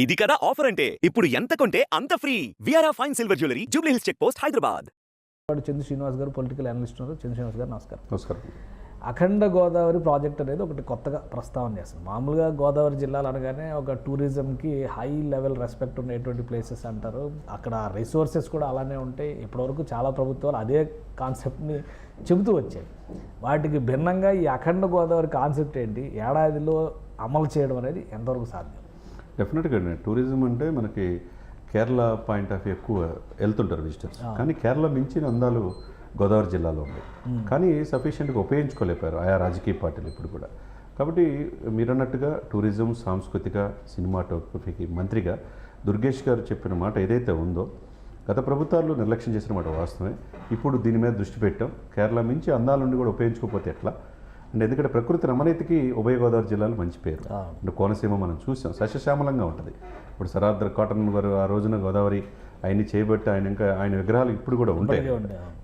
ఇది కదా ఆఫర్ అంటే ఇప్పుడు ఎంత కొంటే అంత free. విఆర్ఆ fine silver jewellery Jubilee Hills check post Hyderabad. వాడు చంద్ర శ్రీనివాస్ గారు పొలిటికల్ అనలిస్ట్ ఉన్నారు. చంద్ర శ్రీనివాస్ గారు నమస్కారం. నమస్కారం. అఖండ గోదావరి ప్రాజెక్ట్ అనేది ఒకటి కొత్తగా ప్రస్తావన చేస్తుంది. మామూలుగా గోదావరి జిల్లాలు అనగానే ఒక టూరిజంకి హై లెవెల్ రెస్పెక్ట్ ఉండేటువంటి ప్లేసెస్ అంటారు. అక్కడ రిసోర్సెస్ కూడా అలానే ఉంటాయి. ఇప్పటివరకు చాలా ప్రభుత్వాలు అదే కాన్సెప్ట్ని చెబుతూ వచ్చాయి. వాటికి భిన్నంగా ఈ అఖండ గోదావరి కాన్సెప్ట్ ఏంటి? ఏడాదిలో అమలు చేయడం అనేది ఎంతవరకు సాధ్యం? డెఫినెట్గా టూరిజం అంటే మనకి కేరళ పాయింట్ ఆఫ్ వ్యూ ఎక్కువ వెళ్తుంటారు విజిటర్స్ కానీ కేరళ మించిన అందాలు గోదావరి జిల్లాలో ఉన్నాయి. కానీ సఫిషియెంట్గా ఉపయోగించుకోలేపారు ఆయా రాజకీయ పార్టీలు ఇప్పుడు కూడా. కాబట్టి మీరన్నట్టుగా టూరిజం సాంస్కృతిక సినిమాటోగ్రఫీకి మంత్రిగా దుర్గేష్ గారు చెప్పిన మాట ఏదైతే ఉందో గత ప్రభుత్వాలు నిర్లక్ష్యం చేసిన మాట వాస్తవమే. ఇప్పుడు దీని మీద దృష్టి పెట్టాం. కేరళ మించి అందాలుండి కూడా ఉపయోగించుకోకపోతే ఎట్లా? అంటే ఎందుకంటే ప్రకృతి రమణీతికి ఉభయ గోదావరి జిల్లాలు మంచి పేరు. అంటే కోనసీమ మనం చూసాం. సస్యశ్యామలంగా ఉంటుంది. ఇప్పుడు సరాద్ర కాటన్ గారు ఆ రోజున గోదావరి ఆయన్ని చేయబట్టి ఆయన ఇంకా ఆయన విగ్రహాలు ఇప్పుడు కూడా ఉంటాయి.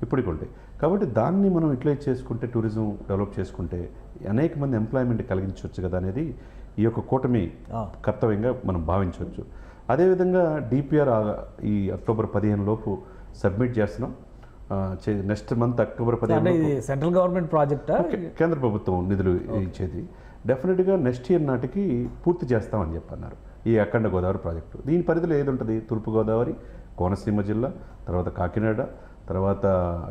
ఇప్పటికి ఉంటాయి కాబట్టి దాన్ని మనం యూటిలైజ్ చేసుకుంటే టూరిజం డెవలప్ చేసుకుంటే అనేక మంది ఎంప్లాయ్మెంట్ కలిగించవచ్చు కదా అనేది ఈ యొక్క కూటమి. కర్తవ్యంగా మనం భావించవచ్చు అదేవిధంగా డిపిఆర్ ఈ అక్టోబర్ పదిహేను లోపు సబ్మిట్ చేస్తున్నాం. నెక్స్ట్ మంత్ అక్టోబర్ అంటే పదిహేను సెంట్రల్ గవర్నమెంట్ ప్రాజెక్టా కేంద్ర ప్రభుత్వం నిధులు ఇచ్చేది. డెఫినెట్గా నెక్స్ట్ ఇయర్ నాటికి పూర్తి చేస్తామని చెప్పన్నారు. ఈ అఖండ గోదావరి ప్రాజెక్టు దీని పరిధిలో ఏది ఉంటుంది? తూర్పుగోదావరి కోనసీమ జిల్లా తర్వాత కాకినాడ తర్వాత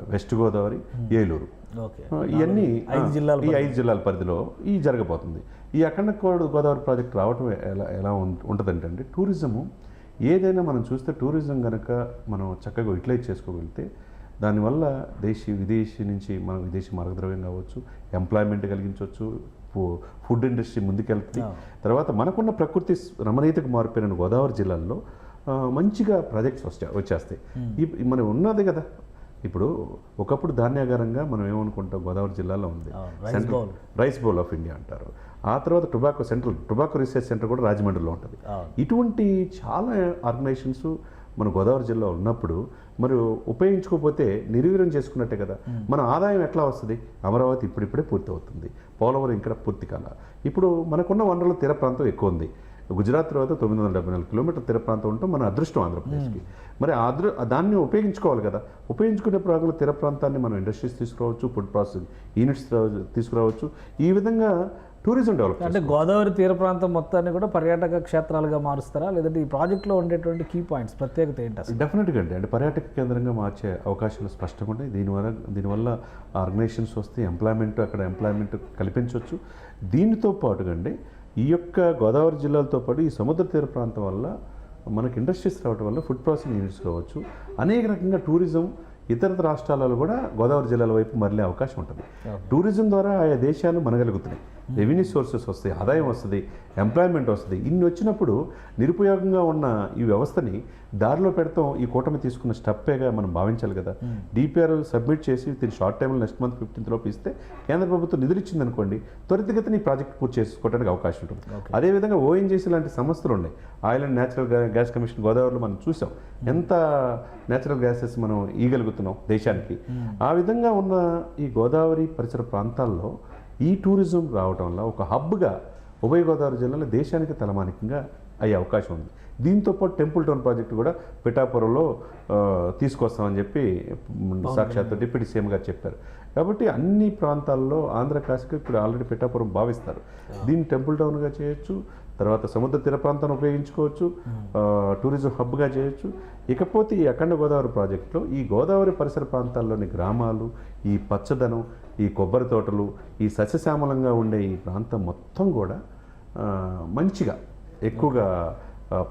వెస్ట్ గోదావరి ఏలూరు. ఓకే. ఆ, ఇవన్నీ జిల్లాల ఈ ఐదు జిల్లాల పరిధిలో ఈ జరగబోతుంది. ఈ అఖండ గోదావరి ప్రాజెక్ట్ రావటం ఎలా ఎలా ఉంటుందంటే అండి టూరిజము ఏదైనా మనం చూస్తే టూరిజం కనుక మనం చక్కగా యూటిలైజ్ చేసుకోగలిగితే దానివల్ల దేశీ విదేశీ నుంచి మనం విదేశీ మార్గద్రవ్యం కావచ్చు ఎంప్లాయ్మెంట్ కలిగించవచ్చు ఫుడ్ ఇండస్ట్రీ ముందుకెళ్తుంది. తర్వాత మనకున్న ప్రకృతి రమణీయతకు మారిపోయిన గోదావరి జిల్లాల్లో మంచిగా ప్రాజెక్ట్స్ వస్తాయి వచ్చేస్తాయి. ఈ మనం ఉన్నది కదా. ఇప్పుడు ఒకప్పుడు ధాన్యాగారంగా మనం ఏమనుకుంటాం గోదావరి జిల్లాలో ఉంది. రైస్ బౌల్ ఆఫ్ ఇండియా అంటారు. ఆ తర్వాత tobacco central tobacco research centre కూడా రాజమండ్రిలో ఉంటుంది. ఇటువంటి చాలా ఆర్గనైజేషన్స్ మన గోదావరి జిల్లా ఉన్నప్పుడు మరి ఉపయోగించుకోకపోతే నిర్వీర్యం చేసుకున్నట్టే కదా. మన ఆదాయం ఎట్లా వస్తుంది? అమరావతి ఇప్పుడిప్పుడే పూర్తి అవుతుంది పోలవరం ఇక్కడ పూర్తి కాల. ఇప్పుడు మనకున్న వనరుల తీర ప్రాంతం ఎక్కువ ఉంది. గుజరాత్ తర్వాత తొమ్మిది వందల డెబ్బై నాలుగు కిలోమీటర్ తీర ప్రాంతం ఉండటం మన అదృష్టం ఆంధ్రప్రదేశ్కి. మరి అదృ దాన్ని ఉపయోగించుకోవాలి కదా. ఉపయోగించుకునే ప్రాంతంలో తీర ప్రాంతాన్ని మనం ఇండస్ట్రీస్ తీసుకురావచ్చు ఫుడ్ ప్రాసెసింగ్ యూనిట్స్ తీసుకురావచ్చు. ఈ విధంగా టూరిజం డెవలప్ అంటే గోదావరి తీర ప్రాంతం మొత్తాన్ని కూడా పర్యాటక క్షేత్రాలుగా మారుస్తారా? లేదంటే ఈ ప్రాజెక్ట్లో ఉండేటువంటి కీ పాయింట్స్ ప్రత్యేకత ఏంటి డెఫినెట్గా అండి. అంటే పర్యాటక కేంద్రంగా మార్చే అవకాశాలు స్పష్టంగా ఉంటాయి. దీనివల్ల దీనివల్ల ఆర్గనైజేషన్స్ వస్తే ఎంప్లాయ్మెంట్ అక్కడ ఎంప్లాయ్మెంట్ కల్పించవచ్చు. దీనితో పాటుగా అండి ఈ యొక్క గోదావరి జిల్లాలతో పాటు ఈ సముద్ర తీర ప్రాంతం వల్ల మనకి ఇండస్ట్రీస్ రావడం వల్ల ఫుడ్ ప్రాసెసింగ్ యూనిట్స్ కావచ్చు. అనేక రకంగా టూరిజం ఇతర రాష్ట్రాలలో కూడా గోదావరి జిల్లాల వైపు మరలే అవకాశం ఉంటుంది. టూరిజం ద్వారా ఆయా దేశాలు మనగలుగుతున్నాయి. రెవెన్యూ సోర్సెస్ వస్తాయి ఆదాయం వస్తుంది ఎంప్లాయ్మెంట్ వస్తుంది. ఇన్ని వచ్చినప్పుడు నిరుపయోగంగా ఉన్న ఈ వ్యవస్థని దారిలో పెడతాం ఈ కూటమి తీసుకున్న స్టెప్పేగా మనం భావించాలి కదా. డిపిఆర్ సబ్మిట్ చేసి దీని షార్ట్ టైంలో నెక్స్ట్ మంత్ ఫిఫ్టీన్త్ లోపు ఇస్తే కేంద్ర ప్రభుత్వం నిధులు ఇచ్చింది అనుకోండి త్వరితగతిని ఈ ప్రాజెక్ట్ పూర్తి చేసుకోవడానికి అవకాశం ఉంటుంది. అదేవిధంగా ఓఎన్జీసీ లాంటి సంస్థలు ఉన్నాయి. Oil and natural gas commission గోదావరిలో మనం చూసాం. ఎంత న్యాచురల్ గ్యాసెస్ మనం ఇవ్వగలుగుతున్నాం దేశానికి. ఆ విధంగా ఉన్న ఈ గోదావరి పరిసర ప్రాంతాల్లో ఈ టూరిజం రావడం వల్ల ఒక హబ్గా ఉభయ గోదావరి జిల్లాలో దేశానికి తలమానికంగా అయ్యే అవకాశం ఉంది. దీంతో పాటు టెంపుల్ టౌన్ ప్రాజెక్టు కూడా పిఠాపురంలో తీసుకొస్తామని చెప్పి సాక్షాత్ డిప్యూటీ సీఎం గారు చెప్పారు. కాబట్టి అన్ని ప్రాంతాల్లో ఆంధ్ర కాశీకి ఇప్పుడు ఆల్రెడీ పిఠాపురం భావిస్తారు. దీన్ని టెంపుల్ టౌన్గా చేయొచ్చు తర్వాత సముద్ర తీర ప్రాంతాన్ని ఉపయోగించుకోవచ్చు ఆ, టూరిజం హబ్గా చేయొచ్చు. ఇకపోతే ఈ అఖండ గోదావరి ప్రాజెక్టులో ఈ గోదావరి పరిసర ప్రాంతాల్లోని గ్రామాలు ఈ పచ్చదనం ఈ కొబ్బరి తోటలు ఈ సస్యశ్యామలంగా ఉండే ఈ ప్రాంతం మొత్తం కూడా మంచిగా ఎక్కువగా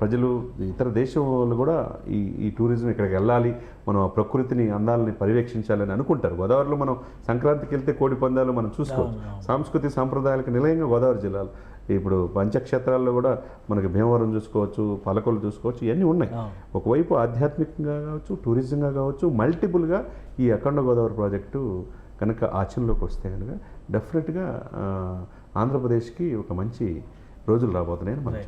ప్రజలు ఇతర దేశాలు కూడా ఈ ఈ టూరిజం ఇక్కడికి వెళ్ళాలి మనం ఆ ప్రకృతిని అందాలని పర్యవేక్షించాలని అనుకుంటారు. గోదావరిలో మనం సంక్రాంతికి వెళ్తే కోడి పందాలు మనం చూసుకోవచ్చు. సాంస్కృతిక సాంప్రదాయాలకు నిలయంగా గోదావరి జిల్లాలు. ఇప్పుడు పంచక్షేత్రాల్లో కూడా మనకి భీమవరం చూసుకోవచ్చు పలకొలు చూసుకోవచ్చు ఇవన్నీ ఉన్నాయి. ఒకవైపు ఆధ్యాత్మికంగా కావచ్చు టూరిజంగా కావచ్చు మల్టిపుల్గా ఈ అఖండ గోదావరి ప్రాజెక్టు కనుక ఆచరణలోకి వస్తే కనుక డెఫినెట్గా ఆంధ్రప్రదేశ్కి ఒక మంచి రోజులు రాబోతున్నాయని మనం